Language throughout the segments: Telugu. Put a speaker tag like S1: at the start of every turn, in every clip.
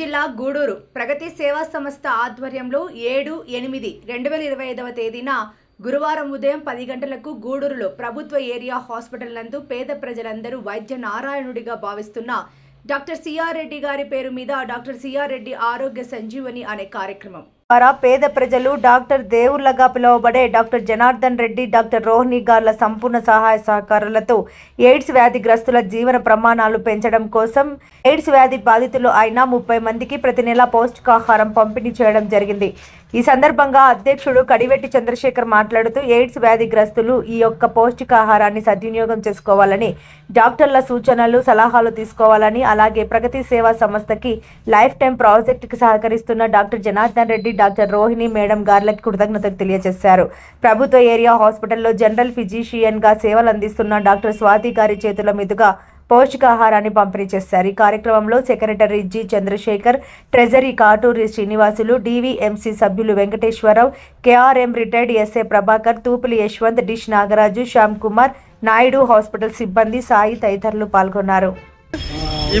S1: జిల్లా గూడూరు ప్రగతి సేవా సంస్థ ఆధ్వర్యంలో ఏడు ఎనిమిది రెండు వేల ఇరవై ఐదవ తేదీన గురువారం ఉదయం పది గంటలకు గూడూరులో ప్రభుత్వ ఏరియా హాస్పిటల్ నందు పేద ప్రజలందరూ వైద్య నారాయణుడిగా భావిస్తున్న డాక్టర్ సిఆర్ రెడ్డి గారి పేరు మీద డాక్టర్ సిఆర్ రెడ్డి ఆరోగ్య సంజీవని అనే కార్యక్రమం. ద్వారా పేద ప్రజలు డాక్టర్ దేవుళ్ళగా పిలువబడే డాక్టర్ జనార్దన్ రెడ్డి డాక్టర్ రోహిణి గార్ల సంపూర్ణ సహాయ సహకారాలతో ఎయిడ్స్ వ్యాధిగ్రస్తుల జీవన ప్రమాణాలు పెంచడం కోసం ఎయిడ్స్ వ్యాధి బాధితులు అయిన ముప్పై మందికి ప్రతి నెల పౌష్టికాహారం పంపిణీ చేయడం జరిగింది. ఈ సందర్భంగా అధ్యక్షుడు కడివెట్టి చంద్రశేఖర్ మాట్లాడుతూ ఎయిడ్స్ వ్యాధిగ్రస్తులు ఈ యొక్క పౌష్టికాహారాన్ని సద్వినియోగం చేసుకోవాలని డాక్టర్ల సూచనలు సలహాలు తీసుకోవాలని అలాగే ప్రగతి సేవా సంస్థకి లైఫ్ టైం ప్రాజెక్టుకి సహకరిస్తున్న doctor Janardhan Reddy doctor Rohini madam గార్లకి కృతజ్ఞతలు తెలియజేశారు. ప్రభుత్వ ఏరియా హాస్పిటల్లో జనరల్ ఫిజిషియన్గా సేవలు అందిస్తున్న డాక్టర్ స్వాతి గారి చేతుల మీదుగా పౌష్టికాహారాన్ని పంపిణీ చేశారు. ఈ కార్యక్రమంలో secretary G Chandrasekhar treasury Katuri Srinivasulu DVMC సభ్యులు Venkateswararao KRM retired SA Prabhakar Tupuli Yashwant dish Nagaraju Shyam Kumar Naidu hospital సిబ్బంది సాయి తదితరులు పాల్గొన్నారు.
S2: ఈ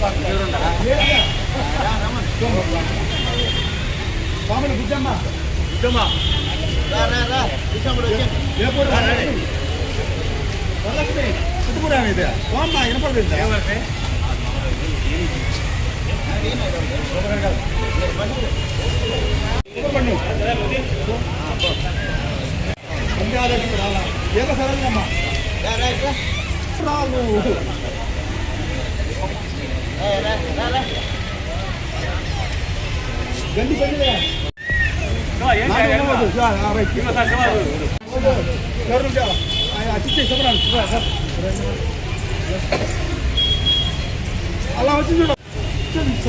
S3: రాజా
S2: వచ్చాం
S3: అన్నపూర్ణ
S2: ఓకేనా
S3: శివాజుడు కనపడు వెంకట్రావు స్వామిని ఏ పూట వరలక్ష్మి చుట్టుపూడా ఇది స్వామ్మ వినపడదు పంజాలక్ష్మి రాలా ఏక రావు అలా వచ్చి చూడ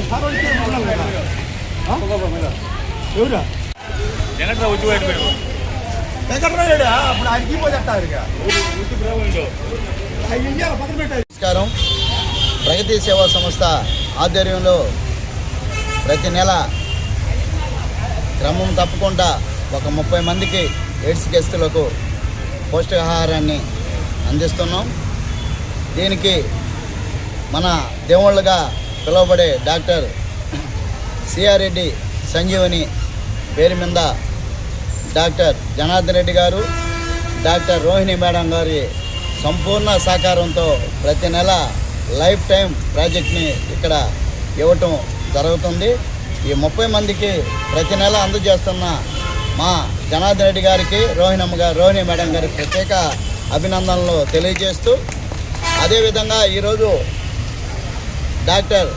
S3: సార్ వచ్చి ఎవరా వెంకట్రాయుడా అప్పుడు ఆయనకి పోతారు
S4: నమస్కారం. ప్రగతి సేవా సంస్థ ఆధ్వర్యంలో ప్రతి నెల క్రమం తప్పకుండా ఒక ముప్పై మందికి ఎయిడ్స్ గెస్టులకు పౌష్టికాహారాన్ని అందిస్తున్నాం. దీనికి మన దేవుళ్ళుగా పిలువబడే డాక్టర్ సిఆర్ రెడ్డి సంజీవని పేరు మీద డాక్టర్ జనార్దన్ రెడ్డి గారు డాక్టర్ రోహిణి మేడం గారి సంపూర్ణ సహకారంతో ప్రతి నెల లైఫ్ టైం ప్రాజెక్ట్ని ఇక్కడ ఇవ్వటం జరుగుతుంది. ఈ ముప్పై మందికి ప్రతి నెల అందజేస్తున్న మా జనార్దన్ రెడ్డి గారికి రోహిణమ్మ గారు రోహిణి మేడం గారికి ప్రత్యేక అభినందనలు తెలియజేస్తూ అదేవిధంగా ఈరోజు డాక్టర్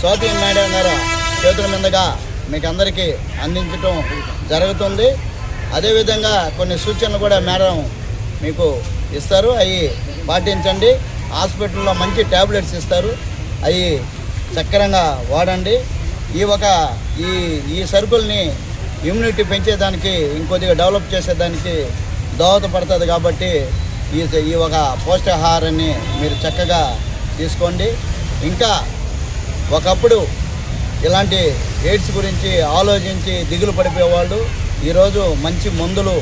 S4: స్వాతి మేడం గారు చేతుల మీదుగా మీకు అందరికీ అందించటం జరుగుతుంది. అదేవిధంగా కొన్ని సూచనలు కూడా మేడం మీకు ఇస్తారు అవి పాటించండి. హాస్పిటల్లో మంచి ట్యాబ్లెట్స్ ఇస్తారు అవి చక్కరంగా వాడండి. ఈ ఒక ఈ ఈ సరుకుల్ని ఇమ్యూనిటీ పెంచేదానికి ఇంకొద్దిగా డెవలప్ చేసేదానికి దోహదపడుతుంది కాబట్టి ఈ ఈ ఒక పౌష్టికాహారాన్ని మీరు చక్కగా తీసుకోండి. ఇంకా ఒకప్పుడు ఇలాంటి ఎయిడ్స్ గురించి ఆలోచించి దిగులు పడిపోయేవాళ్ళు ఈరోజు మంచి మందులు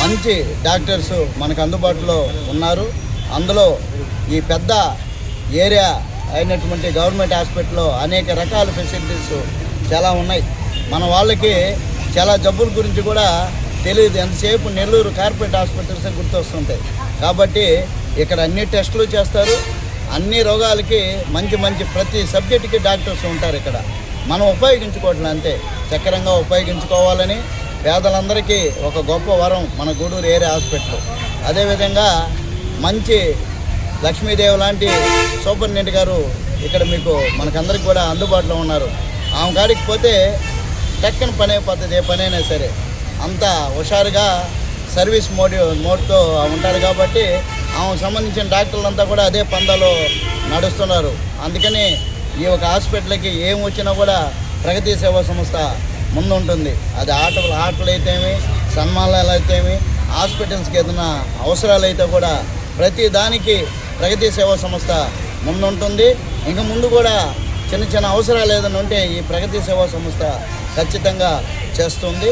S4: మంచి డాక్టర్స్ మనకు అందుబాటులో ఉన్నారు. అందులో ఈ పెద్ద ఏరియా అయినటువంటి గవర్నమెంట్ హాస్పిటల్లో అనేక రకాల ఫెసిలిటీస్ చాలా ఉన్నాయి. మన వాళ్ళకి చాలా జబ్బుల గురించి కూడా తెలియదు ఎంతసేపు నెల్లూరు కార్పొరేట్ హాస్పిటల్స్ గుర్తొస్తుంటాయి. కాబట్టి ఇక్కడ అన్ని టెస్టులు చేస్తారు. అన్ని రోగాలకి మంచి మంచి ప్రతి సబ్జెక్టుకి డాక్టర్స్ ఉంటారు ఇక్కడ. మనం ఉపయోగించుకోవట్లే అంతే. చక్రంగా ఉపయోగించుకోవాలని పేదలందరికీ ఒక గొప్ప వరం మన గూడూరు ఏరియా హాస్పిటల్. అదేవిధంగా మంచి లక్ష్మీదేవి లాంటి సూపరింటెండెంట్ గారు ఇక్కడ మీకు మనకందరికి కూడా అందుబాటులో ఉన్నారు. ఆమె కాడికి పోతే టక్కన పని అయిపోతుంది ఏ పనైనా సరే. అంత హుషారుగా సర్వీస్ మోడ్ మోడ్తో ఉంటారు కాబట్టి ఆమె సంబంధించిన డాక్టర్లంతా కూడా అదే పందాలో నడుస్తున్నారు. అందుకని ఈ యొక్క హాస్పిటల్కి ఏం వచ్చినా కూడా ప్రగతి సేవా సంస్థ ముందుంటుంది. అది ఆటలు ఆటలు అయితేమి సన్మానాలు అయితేమి హాస్పిటల్స్కి ఏదైనా అవసరాలు అయితే కూడా ప్రతి దానికి ప్రగతి సేవా సంస్థ ముందుంటుంది. ఇంకా ముందు కూడా చిన్న చిన్న అవసరాలు ఏదైనా ఉంటే ఈ ప్రగతి సేవా సంస్థ ఖచ్చితంగా చేస్తుంది.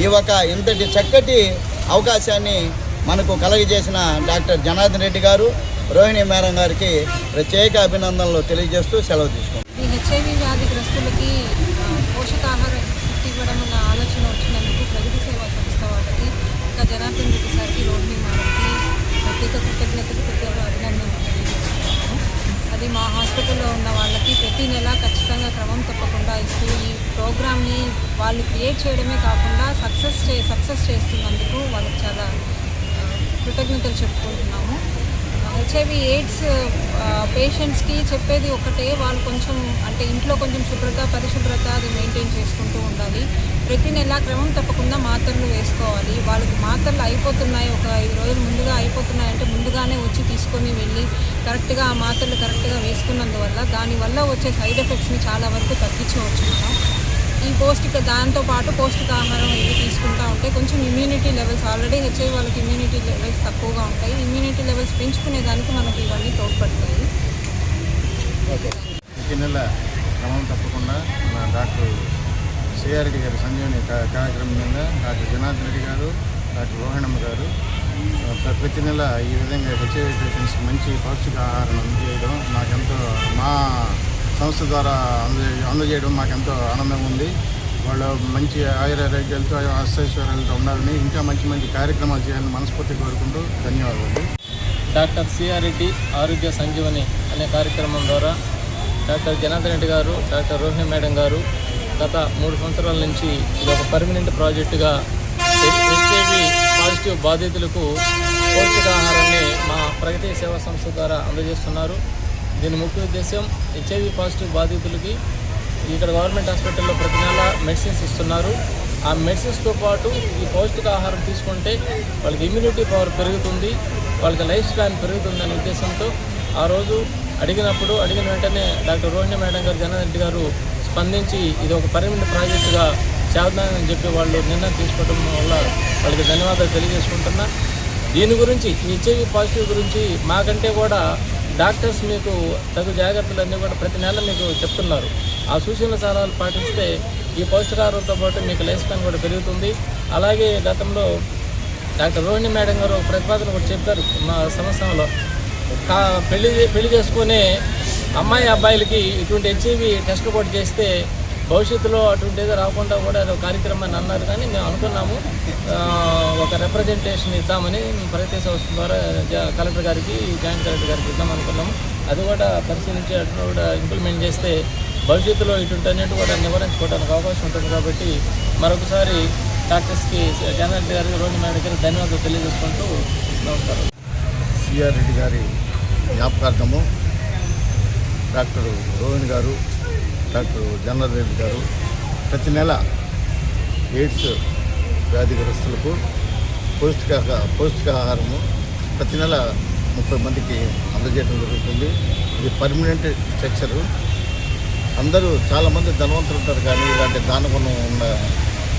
S4: ఈ ఒక ఇంతటి చక్కటి అవకాశాన్ని మనకు కలగజేసిన డాక్టర్ జనార్దన్ రెడ్డి గారు రోహిణి మేడం గారికి ప్రత్యేక అభినందనలు తెలియజేస్తూ సెలవు తీసుకుంటాం
S5: ఈ హెచ్ఐవి వ్యాధిగ్రస్తులకి పోషకాహారం ఇవ్వడం అన్న ఆలోచన వచ్చినందుకు ప్రగతి సేవా సంస్థ వాళ్ళకి ఇంకా జనార్దన్ రెడ్డి సార్కి రోహిణి మేడంకి ప్రత్యేక కృతజ్ఞతలు ప్రత్యేక అభినందనలు తెలియజేస్తున్నాను అది మా హాస్పిటల్లో ఉన్న ప్రతి నెల ఖచ్చితంగా క్రమం తప్పకుండా ఇస్తూ ఈ ప్రోగ్రామ్ని వాళ్ళు క్రియేట్ చేయడమే కాకుండా సక్సెస్ చే సక్సెస్ చేస్తున్నందుకు వాళ్ళకి చాలా కృతజ్ఞతలు చెప్పుకుంటున్నాము. వచ్చేవి ఎయిడ్స్ పేషెంట్స్కి చెప్పేది ఒకటే వాళ్ళు కొంచెం అంటే ఇంట్లో కొంచెం శుభ్రత పరిశుభ్రత అది మెయింటైన్ చేసుకుంటూ ఉండాలి. ప్రతి నెల క్రమం తప్పకుండా మాత్రలు వేసుకోవాలి. వాళ్ళకి మాత్రలు అయిపోతున్నాయి ఒక ఐదు రోజులు ముందుగా అయిపోతున్నాయి అంటే ముందుగానే వచ్చి తీసుకొని వెళ్ళి కరెక్ట్గా ఆ మాత్రలు కరెక్ట్గా వేసుకున్నందువల్ల దానివల్ల వచ్చే సైడ్ ఎఫెక్ట్స్ని చాలా వరకు తగ్గించవచ్చు మనం. ఈ పౌష్టిక దాంతో పాటు పౌష్టికాహారం ఇవి తీసుకుంటా ఉంటే కొంచెం ఇమ్యూనిటీ లెవెల్స్ ఆల్రెడీ హెచ్ఐ వాళ్ళకి ఇమ్యూనిటీ లెవెల్స్ తక్కువగా ఉంటాయి. ఇమ్యూనిటీ లెవెల్స్ పెంచుకునే దానికి మనకి ఇవన్నీ తోడ్పడతాయి.
S6: ప్రతి నెల క్రమం తప్పకుండా మన డాక్టర్ సిఆర్డి గారి సంజీవని కార్యక్రమం మీద డాక్టర్ జనార్దన్ రెడ్డి గారు డాక్టర్ రోహిణమ్మ గారు ప్రతి నెల ఈ విధంగా హెచ్ఐవి పేషెంట్స్కి మంచి పౌష్టికాహారం అందజేయడం నాకెంతో మా సంస్థ ద్వారా అందజే అందజేయడం మాకెంతో ఆనందంగా ఉంది వాళ్ళు మంచి ఆయురారోగ్యాలతో అష్టైశ్వర్యాలతో ఉండాలని ఇంకా మంచి మంచి కార్యక్రమాలు చేయాలని మనస్ఫూర్తి కోరుకుంటూ ధన్యవాదాలు.
S7: డాక్టర్ సిఆర్ రెడ్డి ఆరోగ్య సంజీవని అనే కార్యక్రమం ద్వారా డాక్టర్ జనార్దన్ రెడ్డి గారు డాక్టర్ రోహిణి మేడం గారు గత మూడు సంవత్సరాల నుంచి ఇది ఒక పర్మనెంట్ ప్రాజెక్టుగా హెచ్ఐవి పాజిటివ్ బాధితులకు పౌష్టికాహారాన్ని మా ప్రగతి సేవా సంస్థ ద్వారా అందజేస్తున్నారు. దీని ముఖ్య ఉద్దేశం హెచ్ఐవి పాజిటివ్ బాధితులకి ఇక్కడ గవర్నమెంట్ హాస్పిటల్లో ప్రతి నెల మెడిసిన్స్ ఇస్తున్నారు. ఆ మెడిసిన్స్తో పాటు ఈ పౌష్టికాహారం తీసుకుంటే వాళ్ళకి ఇమ్యూనిటీ పవర్ పెరుగుతుంది వాళ్ళకి లైఫ్ స్పాన్ పెరుగుతుందనే ఉద్దేశంతో ఆ రోజు అడిగినప్పుడు అడిగిన వెంటనే డాక్టర్ రోహిణి మేడం గారు జనారెడ్డి గారు స్పందించి ఇది ఒక పరిమిత ప్రాజెక్టుగా చేద్దామని చెప్పి వాళ్ళు నిర్ణయం తీసుకోవడం వల్ల వాళ్ళకి ధన్యవాదాలు తెలియజేసుకుంటున్నా. దీని గురించి ఈ హెచ్ఐవి పాజిటివ్ గురించి మాకంటే కూడా డాక్టర్స్ మీకు తగు జాగ్రత్తలన్నీ కూడా ప్రతి నెల మీకు చెప్తున్నారు. ఆ సూచనల సలహాలు పాటిస్తే ఈ పౌష్టికాహారంతో పాటు మీకు లైఫ్ స్పాన్ కూడా పెరుగుతుంది. అలాగే గతంలో డాక్టర్ రోహిణి మేడం గారు ఒక ప్రతిపాదన కూడా చెప్పారు మా సంవత్సరంలో కా పెళ్ళి పెళ్ళి చేసుకునే అమ్మాయి అబ్బాయిలకి ఇటువంటి హెచ్ఐవి టెస్ట్ కూడా చేస్తే భవిష్యత్తులో అటువంటి ఏదో రాకుండా కూడా ఏదో కార్యక్రమాన్ని అన్నారు కానీ మేము అనుకున్నాము. ఒక రిప్రజెంటేషన్ ఇద్దామని ప్రగతి సంస్థ ద్వారా జ- కలెక్టర్ గారికి జాయింట్ కలెక్టర్ గారికి ఇద్దాం అనుకున్నాము. అది కూడా పరిశీలించి అటు కూడా ఇంప్లిమెంట్ చేస్తే భవిష్యత్తులో ఇటువంటి అన్నిటి కూడా నివారించుకోవడానికి అవకాశం ఉంటుంది కాబట్టి మరొకసారి డాక్టర్స్కి రెడ్డి గారికి రోడ్డు మేడం గారికి ధన్యవాదాలు తెలియజేసుకుంటూ నమస్కారం.
S6: సిఆర్ రెడ్డి గారి జ్ఞాపకార్థము డాక్టర్ రోహిణ్ గారు డాక్టర్ జనరల్ రెడ్డి గారు ప్రతి నెల ఎయిడ్స్ వ్యాధిగ్రస్తులకు పౌష్టిక పౌష్టికాహారము ప్రతి నెల ముప్పై మందికి అందజేయడం జరుగుతుంది. ఇది పర్మనెంట్ స్ట్రక్చరు. అందరూ చాలామంది ధనవంతులు ఉంటారు కానీ ఇలాంటి దానగుణం ఉన్న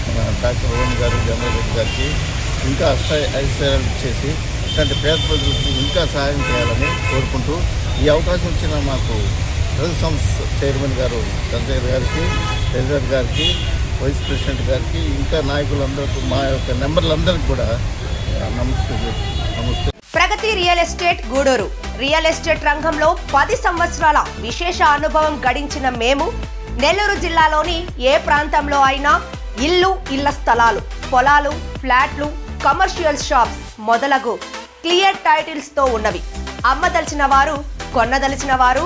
S6: మన డాక్టర్ రోహన్ గారు జనరల్ రెడ్డి గారికి ఇంకా అష్ట ఐశ్వర్యాలు ఇచ్చేసి ఇట్లాంటి పేద ప్రజలకు ఇంకా సహాయం చేయాలని కోరుకుంటూ ఈ అవకాశం ఇచ్చిన మాకు ప్రజల సంస్థ చైర్మన్ గారు చంద్రయ్య గారికి ప్రెసిడెంట్ గారికి వైస్ ప్రెసిడెంట్ గారికి ఇంకా నాయకులందరికీ మా యొక్క నెంబర్లందరికీ కూడా నమస్తే నమస్తే.
S8: Pragati real estate Gudur. Real estate రంగంలో పది సంవత్సరాల విశేష అనుభవం గడించిన మేము నెల్లూరు జిల్లాలోని ఏ ప్రాంతంలో అయినా ఇల్లు ఇళ్ళ స్థలాలు పొలాలు ఫ్లాట్లు కమర్షియల్ షాప్స్ మొదలగు క్లియర్ టైటిల్స్తో ఉన్నవి. అమ్మదలిచిన వారు కొన్నదలిచిన వారు